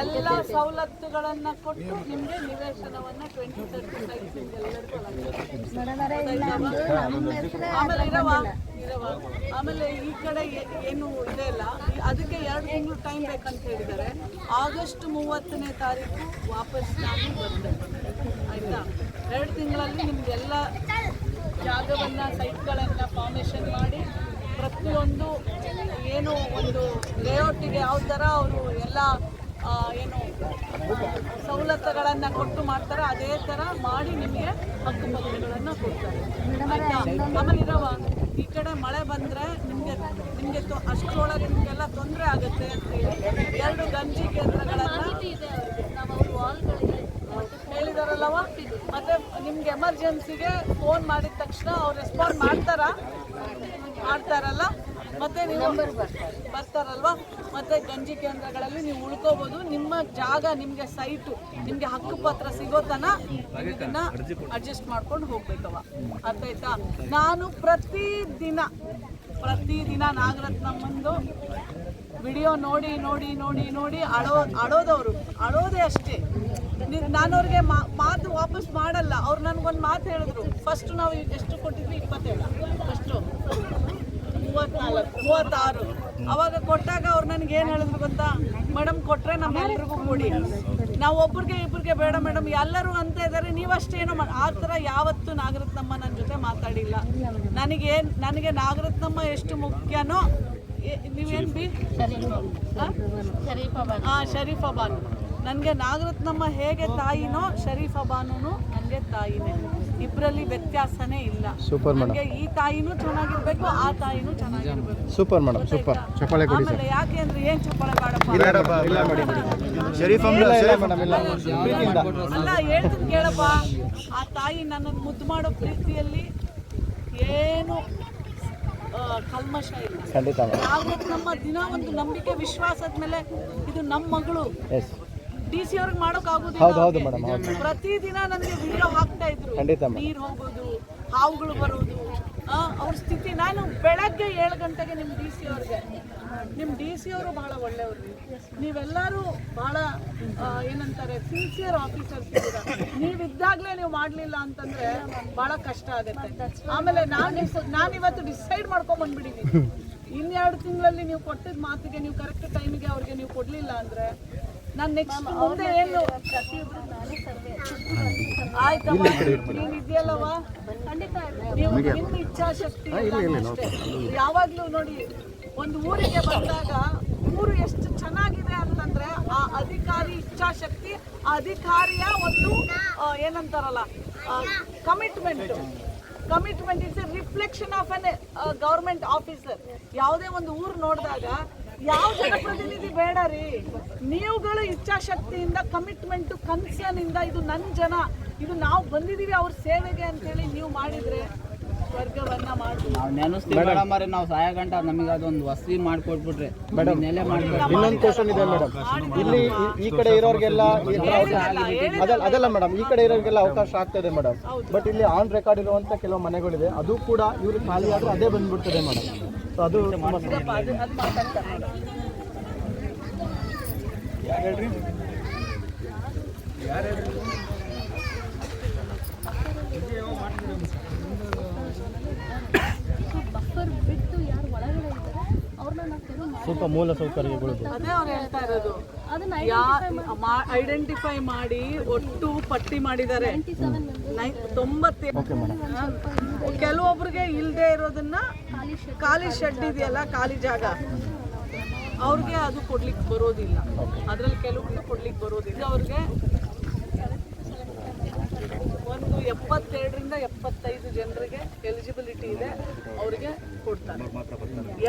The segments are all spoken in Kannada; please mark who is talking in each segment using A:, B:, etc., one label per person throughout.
A: ಎಲ್ಲ ಸವಲತ್ತುಗಳನ್ನ ಕೊಟ್ಟು ನಿಮಗೆ ನಿವೇಶನವನ್ನ ಟ್ವೆಂಟಿ ತರ್ಟಿ ಸೈಟ್ ಆಮೇಲೆ ಇರವ ಆಮೇಲೆ ಈ ಕಡೆ ಏನು ಇದೆ ಅಲ್ಲ, ಅದಕ್ಕೆ ಎರಡು ತಿಂಗಳು ಟೈಮ್ ಬೇಕಂತ ಹೇಳಿದ್ದಾರೆ. ಆಗಸ್ಟ್ ಮೂವತ್ತನೇ ತಾರೀಕು ವಾಪಸ್ ನಾನು ಬರ್ತೇನೆ ಆಯ್ತಾ? ಎರಡು ತಿಂಗಳಲ್ಲಿ ನಿಮ್ಗೆಲ್ಲ ಜಾಗವನ್ನು, ಸೈಟ್ಗಳನ್ನು ಫಾರ್ಮೇಷನ್ ಮಾಡಿ ಪ್ರತಿಯೊಂದು ಏನು ಒಂದು ಲೇಔಟಿಗೆ ಯಾವ ಥರ ಅವರು ಎಲ್ಲ ಏನು, ಸವಲತ್ತುಗಳನ್ನು ಕೊಟ್ಟು ಮಾಡ್ತಾರೆ ಅದೇ ಥರ ಮಾಡಿ ನಿಮಗೆ ಹಕ್ಕುಪತ್ರಗಳನ್ನು ಕೊಡ್ತಾರೆ. ಆಯ್ತಾ? ಆಮೇಲೆ ಇರವ ಈ ಕಡೆ ಮಳೆ ಬಂದರೆ ನಿಮಗೆ ನಿಮಗೆ ಅಷ್ಟರೊಳಗೆ ನಿಮಗೆಲ್ಲ ತೊಂದರೆ ಆಗುತ್ತೆ ಅಂತ ಹೇಳಿ ಎರಡು ಗಂಜಿ ಕೇಂದ್ರಗಳನ್ನು ಹೇಳಿದಾರಲ್ಲವ? ಮತ್ತೆ ನಿಮ್ಗೆ ಎಮರ್ಜೆನ್ಸಿಗೆ ಫೋನ್ ಮಾಡಿದ ತಕ್ಷಣ ಅವ್ರು ರೆಸ್ಪಾಂಡ್ ಮಾಡ್ತಾರಾ? ಮಾಡ್ತಾರಲ್ಲ? ಮತ್ತೆ ನೀವು ಬರ್ತಾರಲ್ವಾ? ಮತ್ತೆ ಗಂಜಿ ಕೇಂದ್ರಗಳಲ್ಲಿ ನೀವು ಉಳ್ಕೋಬಹುದು ನಿಮ್ಮ ಜಾಗ ನಿಮಗೆ ಸೈಟು ನಿಮಗೆ ಹಕ್ಕುಪತ್ರ ಸಿಗೋ ತನ ಇದನ್ನ ಅಡ್ಜಸ್ಟ್ ಮಾಡ್ಕೊಂಡು ಹೋಗ್ಬೇಕವ. ಅರ್ಥ ಆಯ್ತಾ ನಾನು ಪ್ರತಿದಿನ ಪ್ರತಿದಿನ ನಾಗರತ್ನಮ್ಮಂದು ವಿಡಿಯೋ ನೋಡಿ ನೋಡಿ ನೋಡಿ ನೋಡಿ ಅಳೋ ಅಳೋದವರು. ಅಳೋದೇ ಅಷ್ಟೇ. ನಾನು ಅವ್ರಿಗೆ ಮಾತು ವಾಪಸ್ ಮಾಡಲ್ಲ. ಅವ್ರು ನನಗೊಂದು ಮಾತು ಹೇಳಿದ್ರು. ಫಸ್ಟ್ ನಾವು ಎಷ್ಟು ಕೊಟ್ಟಿದ್ವಿ? ಇಪ್ಪತ್ತೇಳು. ಫಸ್ಟು ಮೂವತ್ನಾಲ್ಕು. ಮೂವತ್ತಾರು. ಅವಾಗ ಕೊಟ್ಟಾಗ ಅವ್ರು ನನಗೆ ಏನು ಹೇಳಿದ್ರು ಗೊತ್ತಾ? ಮೇಡಮ್ ಕೊಟ್ರೆ ನಮ್ಮೆಲ್ಲರಿಗೂ ಕೊಡಿ. ನಾವು ಒಬ್ರಿಗೆ ಇಬ್ಬರಿಗೆ ಬೇಡ ಮೇಡಮ್ ಎಲ್ಲರೂ ಅಂತ ಇದ್ದಾರೆ ನೀವಷ್ಟೇನೋ ಆ ಥರ ಯಾವತ್ತೂ ನಾಗರತ್ನಮ್ಮ ನನ್ನ ಜೊತೆ ಮಾತಾಡಿಲ್ಲ. ನನಗೆ ನನಗೆ ನಾಗರತ್ನಮ್ಮ ಎಷ್ಟು ಮುಖ್ಯನೋ ನೀವೇನು ಬಿ ಹಾಂ ಶರೀಫಾ ಬಾನು ನನಗೆ ನಾಗರತ್ನಮ್ಮ ಹೇಗೆ ತಾಯಿನೋ ಶರೀಫಾ ಬಾನುನು ನನಗೆ ತಾಯಿನೇ. ಇಬ್ಬರಲ್ಲಿ ವ್ಯತ್ಯಾಸನೇ ಇಲ್ಲ.
B: ಸೂಪರ್ ಮೇಡಮ್
A: ನನಗೆ ಈ ತಾಯಿನೂ ಚೆನ್ನಾಗಿರ್ಬೇಕು ಆ ತಾಯಿನೂ ಚೆನ್ನಾಗಿರ್ಬೇಕು.
B: ಸೂಪರ್ ಮೇಡಮ್ ಸೂಪರ್ ಚಪ್ಪಾಳೆ ಕೊಡಿ
A: ಆಮೇಲೆ ಯಾಕೆ ಅಂದ್ರೆ ಏನು ಚಪ್ಪಾಳೆ ಬಾಡಪ್ಪ?
B: ಇಲ್ಲ ಮಾಡಿ
C: ಶರೀಫ್
B: ಇಲ್ಲ ಇಲ್ಲ ಮೇಡಮ್ ಇಲ್ಲ ಪ್ರೀತಿಯಿಂದ.
A: ಅಲ್ಲ ಹೇಳ್ತೀನಿ ಕೇಳಪ್ಪ. ಆ ತಾಯಿ ನನ್ನನ್ನು ಮುದ್ದು ಮಾಡೋ ಪ್ರೀತಿಯಲ್ಲಿ ಏನು ಆ, ಕಲ್ಮಶ ಇಲ್ಲ.
B: ಖಂಡಿತ
A: ನಮ್ಮ ದಿನ ಒಂದು ನಂಬಿಕೆ ವಿಶ್ವಾಸದ ಮೇಲೆ ಇದು ನಮ್ಮ ಮಗಳು.
B: ಎಸ್
A: ಡಿ ಸಿ ಅವ್ರಿಗೆ ಮಾಡೋಕ್ಕಾಗೋದಿಲ್ಲ ಆಗುದಿಲ್ಲ
B: ಹೌದು ಹೌದು
A: ಅವ್ರಿಗೆ.
B: ಮೇಡಮ್ ಹೌದು.
A: ಪ್ರತಿದಿನ ನನಗೆ ವಿಡಿಯೋ ಹಾಕ್ತಾ ಇದ್ರು.
B: ಖಂಡಿತ ಮೇಡಮ್
A: ನೀರು ಹೋಗೋದು ಹಾವುಗಳು ಬರೋದು ಆ, ಅವ್ರ ಸ್ಥಿತಿ. ನಾನು ಬೆಳಗ್ಗೆ ಏಳು ಗಂಟೆಗೆ ನಿಮ್ಮ ಡಿ ಸಿ ಅವ್ರಿಗೆ. ನಿಮ್ಮ ಡಿ ಸಿ ಅವರು ಬಹಳ ಒಳ್ಳೆಯವರು. ನೀವೆಲ್ಲರೂ ಬಹಳ ಆ, ಏನಂತಾರೆ ಸಿನ್ಸಿಯರ್ ಆಫೀಸರ್ಸ್ ಇದ್ದೀರಾ. ನೀವಿದ್ದಾಗಲೇ ನೀವು ಮಾಡಲಿಲ್ಲ ಅಂತಂದ್ರೆ ಬಹಳ ಕಷ್ಟ ಆಗುತ್ತೆ. ಆಮೇಲೆ ನಾನು ನಾನು ಇವತ್ತು ಡಿಸೈಡ್ ಮಾಡ್ಕೊಂಡ್ ಬಂದ್ಬಿಟ್ಟಿದ್ದೀನಿ ಇನ್ನೆರಡು ತಿಂಗಳಲ್ಲಿ ನೀವು ಕೊಟ್ಟಿದ್ದ ಮಾತಿಗೆ ನೀವು ಕರೆಕ್ಟ್ ಟೈಮಿಗೆ ಅವ್ರಿಗೆ ನೀವು ಕೊಡಲಿಲ್ಲ ಅಂದ್ರೆ ನಾನು ನೆಕ್ಸ್ಟ್ ಮುಂದೆ ಏನು? ಆಯ್ತಮ್ಮ ನೀನು ಇದೆಯಲ್ಲವಾ ನೀವು ನಿಮ್ಮ ಇಚ್ಛಾಶಕ್ತಿ ಅಷ್ಟೇ. ಯಾವಾಗ್ಲೂ ನೋಡಿ ಒಂದು ಊರಿಗೆ ಬಂದಾಗ ಊರು ಎಷ್ಟು ಚೆನ್ನಾಗಿದೆ ಅಂತಂದ್ರೆ ಆ ಅಧಿಕಾರಿ ಇಚ್ಛಾಶಕ್ತಿ ಆ ಅಧಿಕಾರಿಯ ಒಂದು ಏನಂತಾರಲ್ಲ commitment commitment is a reflection of an government officer ಯಾವುದೇ ಒಂದು ಊರು ನೋಡಿದಾಗ ಯಾವ ಜನಪ್ರತಿನಿಧಿ ಬೇಡ ರೀ. ನೀವುಗಳು ಇಚ್ಛಾಶಕ್ತಿಯಿಂದ ಕಮಿಟ್ಮೆಂಟ್ ಕನ್ಸರ್ನ್ ಇಂದ ಇದು ನನ್ನ ಜನ ಇದು ನಾವು ಬಂದಿದೀವಿ ಅವ್ರ ಸೇವೆಗೆ ಅಂತ ಹೇಳಿ ನೀವು ಮಾಡಿದ್ರೆ ಸ್ವರ್ಗವನ್ನ ಮಾಡ್ಬೋದು
D: ನಾವು ನೆನೆಸ್ತೀವಿ ಮೇಡಮ್ ಅವ್ರೆ ನಾವು ಸಹಾಯ ಗಂಟ ನಮಗೆ ಅದೊಂದು ವಸತಿ ಮಾಡ್ಕೊಟ್ಬಿಟ್ರೆ ಮೇಡಮ್ ನೆಲೆ ಮಾಡ್ಕೊಟ್ರೆ
B: ಇನ್ನೊಂದು ಕ್ವಶನ್ ಇದೆ ಮೇಡಮ್ ಇಲ್ಲಿ ಈ- ಕಡೆ ಇರೋರಿಗೆಲ್ಲ ಅದಲ್ಲ ಅದಲ್ಲ ಮೇಡಮ್ ಈ ಕಡೆ ಇರೋರಿಗೆಲ್ಲ ಅವಕಾಶ ಆಗ್ತದೆ ಮೇಡಮ್ ಬಟ್ ಇಲ್ಲಿ ಆನ್ ರೆಕಾರ್ಡ್ ಇರುವಂತ ಕೆಲವು ಮನೆಗಳಿದೆ. ಅದು ಕೂಡ ಇವ್ರಿಗೆ ಖಾಲಿ ಆದ್ರೆ ಅದೇ ಬಂದ್ಬಿಡ್ತದೆ ಮೇಡಮ್ ಸೊ ಅದು ತುಂಬಾ
A: ಇದಪ್ಪ, ಅದು ಅದು ಮಾತಾಡ್ತಾರೆ
E: ಬಫರ್ ಬಿಟ್ಟು ಯಾರು ಒಳಗಡೆ ಇದ್ದಾರೆ ಅವ್ರನ್ನ ನಾವು ಕೆಲವು
B: ಸ್ವಲ್ಪ ಮೂಲ ಸೌಕರ್ಯಗಳು
A: ಅದೇ ಅವ್ರು ಹೇಳ್ತಾ ಇರೋದು. ಐಡೆಂಟಿಫೈ ಮಾಡಿ ಒಟ್ಟು ಪಟ್ಟಿ ಮಾಡಿದ್ದಾರೆ. ತೊಂಬತ್ತೇ ಕೆಲವೊಬ್ರಿಗೆ ಇಲ್ಲದೆ ಇರೋದನ್ನ ಖಾಲಿ ಶೆಡ್ ಇದೆಯಲ್ಲ ಖಾಲಿ ಜಾಗ. ಅವ್ರಿಗೆ ಅದು ಕೊಡ್ಲಿಕ್ಕೆ ಬರೋದಿಲ್ಲ. ಅದ್ರಲ್ಲಿ ಕೆಲವ್ರಿಗೆ ಕೊಡ್ಲಿಕ್ಕೆ ಬರೋದಿಲ್ಲ. ಅವ್ರಿಗೆ ಒಂದು ಎಪ್ಪತ್ತೆರಡರಿಂದ ಎಪ್ಪತ್ತೈದು ಜನರಿಗೆ ಎಲಿಜಿಬಿಲಿಟಿ ಇದೆ ಅವರಿಗೆ ಕೊಡ್ತಾರೆ.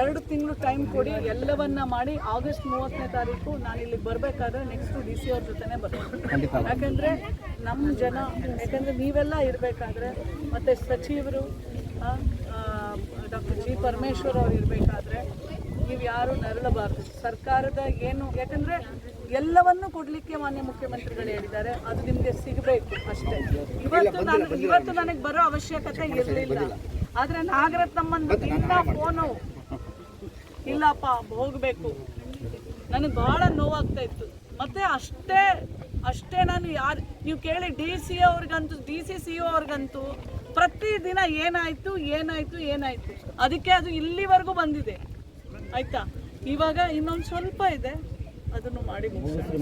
A: ಎರಡು ತಿಂಗಳು ಟೈಮ್ ಕೊಡಿ ಎಲ್ಲವನ್ನ ಮಾಡಿ ಆಗಸ್ಟ್ ಮೂವತ್ತನೇ ತಾರೀಕು ನಾನು ಇಲ್ಲಿಗೆ ಬರಬೇಕಾದ್ರೆ ನೆಕ್ಸ್ಟ್ ಡಿ ಸಿ ಅವ್ರ ಜೊತೆನೇ ಬರ್ತೀನಿ. ಯಾಕಂದ್ರೆ ನಮ್ಮ ಜನ ಯಾಕಂದ್ರೆ ನೀವೆಲ್ಲ ಇರಬೇಕಾದ್ರೆ ಮತ್ತೆ ಸಚಿವರು ಡಾಕ್ಟರ್ ಜಿ ಪರಮೇಶ್ವರ್ ಅವ್ರು ಇರಬೇಕಾದ್ರೆ ನೀವು ಯಾರು ನರಳಬಾರ್ದು. ಸರ್ಕಾರದ ಏನು ಯಾಕಂದ್ರೆ ಎಲ್ಲವನ್ನು ಕೊಡಲಿಕ್ಕೆ ಮಾನ್ಯ ಮುಖ್ಯಮಂತ್ರಿಗಳು ಹೇಳಿದ್ದಾರೆ. ಅದು ನಿಮಗೆ ಸಿಗಬೇಕು ಅಷ್ಟೇ. ಇವತ್ತು ನಾನು ಇವತ್ತು ನನಗೆ ಬರೋ ಅವಶ್ಯಕತೆ ಇರಲಿಲ್ಲ ಆದರೆ ನಾಗರತ್ನಮ್ಮನ ಇಲ್ಲ ಫೋನು. ಇಲ್ಲಪ್ಪ ಹೋಗಬೇಕು. ನನಗೆ ಬಹಳ ನೋವಾಗ್ತಾ ಇತ್ತು. ಮತ್ತೆ ಅಷ್ಟೇ ಅಷ್ಟೇ ನಾನು ಯಾರು ನೀವು ಕೇಳಿ ಡಿ ಸಿ ಅವ್ರಿಗಂತೂ ಡಿ ಸಿ ಸಿ ಅವ್ರಿಗಂತೂ ಪ್ರತಿದಿನ ಏನಾಯ್ತು ಏನಾಯ್ತು ಏನಾಯ್ತು. ಅದಕ್ಕೆ ಅದು ಇಲ್ಲಿವರೆಗೂ ಬಂದಿದೆ. ಆಯ್ತಾ? ಇವಾಗ ಇನ್ನೊಂದು ಸ್ವಲ್ಪ ಇದೆ. ಅದನ್ನು ಮಾಡಿ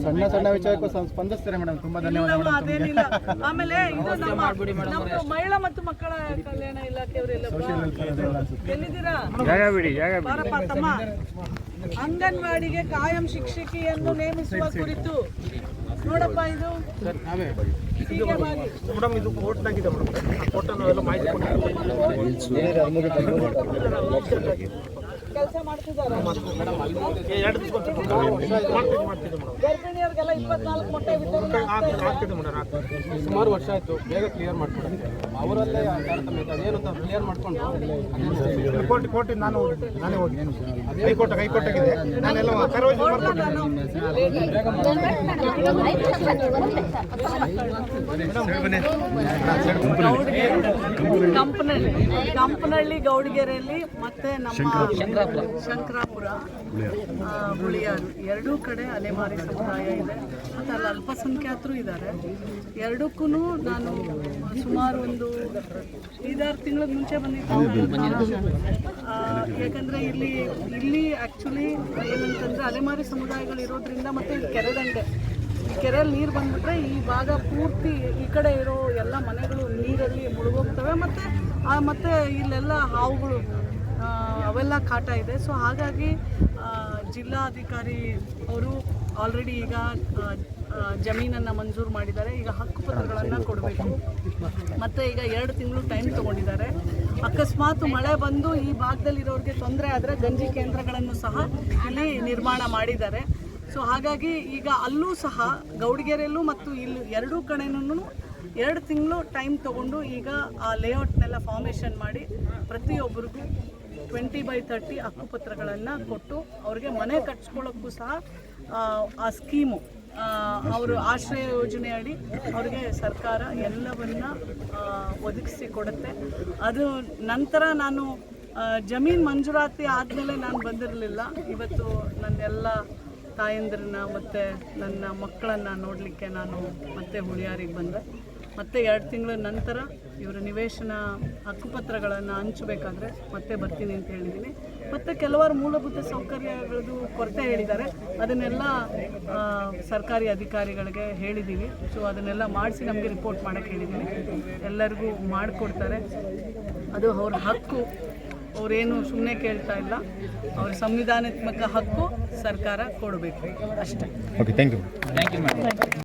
B: ಸಣ್ಣ ಸಣ್ಣ ವಿಚಾರಕ್ಕೂ ಸ್ಪಂದಿಸ್ತೀರಾ ಮೇಡಮ್? ತುಂಬಾ ಧನ್ಯವಾದ
A: ಅದೇನಿಲ್ಲ. ಆಮೇಲೆ ಇದು ನಮ್ಮ ನಮ್ದು ಮಹಿಳಾ ಮತ್ತು ಮಕ್ಕಳ ಕಲ್ಯಾಣ ಇಲಾಖೆಯವರೆಲ್ಲ ಎಲ್ಲಿದ್ದೀರಾ? ಬಾರಪ್ಪ ತಮ್ಮ. ಅಂಗನವಾಡಿಗೆ ಕಾಯಂ ಶಿಕ್ಷಕಿಯನ್ನು ನೇಮಿಸುವ ಕುರಿತು ನೋಡಪ್ಪ ಇದು. ಹೀಗೆ ಮಾಡಿ. ಕೆಲಸ ಮಾಡ್ತಿದ್ದಾರೆ. ಗರ್ಭಿಣಿಯರಿಗೆಲ್ಲ ಇಪ್ಪತ್ನಾಲ್ಕು ಮೊಟ್ಟೆ.
C: ಸುಮಾರು ವರ್ಷ ಆಯ್ತು ಬೇಗ ಕ್ಲಿಯರ್ ಮಾಡ್ಕೊಡಿ ಅವರಲ್ಲೇ. ಅದೇನು ಅಂತ ಕ್ಲಿಯರ್ ಮಾಡ್ಕೊಂಡು
F: ರಿಪೋರ್ಟ್ ಕೋರ್ಟ್ ನಾನು ನಾನೇ ಹೋಗಿ. ಹೈಕೋರ್ಟ್ ಹೈಕೋರ್ಟ್ ಆಗಿದೆ. ನಾನೆಲ್ಲ
A: ಕಂಪನಹಳ್ಳಿ ಗೌಡಗೆರೆಯಲ್ಲಿ ಮತ್ತೆ ನಮ್ಮ ಶಂಕರಾಪುರ. ಶಂಕರಾಪುರ ಹುಳಿಯಾರು ಎರಡೂ ಕಡೆ ಅಲೆಮಾರಿ ಸಮುದಾಯ ಇದೆ. ಮತ್ತು ಅಲ್ಲಿ ಅಲ್ಪಸಂಖ್ಯಾತರು ಇದ್ದಾರೆ. ಎರಡಕ್ಕೂ ನಾನು ಸುಮಾರು ಒಂದು ಐದಾರು ತಿಂಗಳ ಮುಂಚೆ ಬಂದಿದ್ದೆ ಯಾಕಂದರೆ ಇಲ್ಲಿ ಇಲ್ಲಿ ಆ್ಯಕ್ಚುಲಿ ಏನಂತಂದರೆ ಅಲೆಮಾರಿ ಸಮುದಾಯಗಳು ಇರೋದ್ರಿಂದ ಮತ್ತು ಇಲ್ಲಿ ಕೆರೆದಂಡೆ ಈ ಕೆರೆಯಲ್ಲಿ ನೀರು ಬಂದ್ಬಿಟ್ರೆ ಈ ಭಾಗ ಪೂರ್ತಿ ಈ ಕಡೆ ಇರೋ ಎಲ್ಲ ಮನೆಗಳು ನೀರಲ್ಲಿ ಮುಳುಗೋಗ್ತವೆ. ಮತ್ತು ಮತ್ತು ಇಲ್ಲೆಲ್ಲ ಹಾವುಗಳು ಅವೆಲ್ಲ ಕಾಟ ಇದೆ. ಸೊ ಹಾಗಾಗಿ ಜಿಲ್ಲಾಧಿಕಾರಿ ಅವರು ಆಲ್ರೆಡಿ ಈಗ ಜಮೀನನ್ನು ಮಂಜೂರು ಮಾಡಿದ್ದಾರೆ. ಈಗ ಹಕ್ಕುಪತ್ರಗಳನ್ನು ಕೊಡಬೇಕು. ಮತ್ತು ಈಗ ಎರಡು ತಿಂಗಳು ಟೈಮ್ ತೊಗೊಂಡಿದ್ದಾರೆ. ಅಕಸ್ಮಾತ್ ಮಳೆ ಬಂದು ಈ ಭಾಗದಲ್ಲಿರೋರಿಗೆ ತೊಂದರೆ ಆದರೆ ಗಂಜಿ ಕೇಂದ್ರಗಳನ್ನು ಸಹ ಇಲ್ಲಿ ನಿರ್ಮಾಣ ಮಾಡಿದ್ದಾರೆ. ಸೊ ಹಾಗಾಗಿ ಈಗ ಅಲ್ಲೂ ಸಹ ಗೌಡಿಗೆರೆಯಲ್ಲೂ ಮತ್ತು ಇಲ್ಲಿ ಎರಡೂ ಕಡೆನೂ ಎರಡು ತಿಂಗಳು ಟೈಮ್ ತಗೊಂಡು ಈಗ ಆ ಲೇಔಟ್ನೆಲ್ಲ ಫಾರ್ಮೇಷನ್ ಮಾಡಿ ಪ್ರತಿಯೊಬ್ಬರಿಗೂ ಟ್ವೆಂಟಿ ಬೈ ತರ್ಟಿ ಹಕ್ಕುಪತ್ರಗಳನ್ನು ಕೊಟ್ಟು ಅವ್ರಿಗೆ ಮನೆ ಕಟ್ಸ್ಕೊಳ್ಳೋಕ್ಕೂ ಸಹ ಆ, ಸ್ಕೀಮು ಅವರು ಆಶ್ರಯ ಯೋಜನೆ ಅಡಿ ಅವ್ರಿಗೆ ಸರ್ಕಾರ ಎಲ್ಲವನ್ನ ಒದಗಿಸಿ ಕೊಡುತ್ತೆ. ಅದು ನಂತರ ನಾನು ಜಮೀನು ಮಂಜೂರಾತಿ ಆದಮೇಲೆ ನಾನು ಬಂದಿರಲಿಲ್ಲ. ಇವತ್ತು ನನ್ನೆಲ್ಲ ತಾಯಂದ್ರನ್ನ ಮತ್ತು ನನ್ನ ಮಕ್ಕಳನ್ನು ನೋಡಲಿಕ್ಕೆ ನಾನು ಮತ್ತೆ ಹುಳಿಯಾರಿಗೆ ಬಂದೆ. ಮತ್ತೆ ಎರಡು ತಿಂಗಳ ನಂತರ ಇವರ ನಿವೇಶನ ಹಕ್ಕುಪತ್ರಗಳನ್ನು ಹಂಚಬೇಕಾದ್ರೆ ಮತ್ತೆ ಬರ್ತೀನಿ ಅಂತ ಹೇಳಿದ್ದೀನಿ. ಮತ್ತು ಕೆಲವಾರು ಮೂಲಭೂತ ಸೌಕರ್ಯಗಳದ್ದು ಕೊರತೆ ಹೇಳಿದ್ದಾರೆ. ಅದನ್ನೆಲ್ಲ ಸರ್ಕಾರಿ ಅಧಿಕಾರಿಗಳಿಗೆ ಹೇಳಿದ್ದೀವಿ. ಸೊ ಅದನ್ನೆಲ್ಲ ಮಾಡಿಸಿ ನಮಗೆ ರಿಪೋರ್ಟ್ ಮಾಡೋಕ್ಕೆ ಹೇಳಿದ್ದೀನಿ. ಎಲ್ಲರಿಗೂ ಮಾಡಿಕೊಡ್ತಾರೆ. ಅದು ಅವ್ರ ಹಕ್ಕು. ಅವರೇನು ಸುಮ್ಮನೆ ಕೇಳ್ತಾ ಇಲ್ಲ. ಅವ್ರ ಸಂವಿಧಾನಾತ್ಮಕ ಹಕ್ಕು ಸರ್ಕಾರ ಕೊಡಬೇಕು. ಅಷ್ಟೇ.
B: Okay thank you
D: thank you madam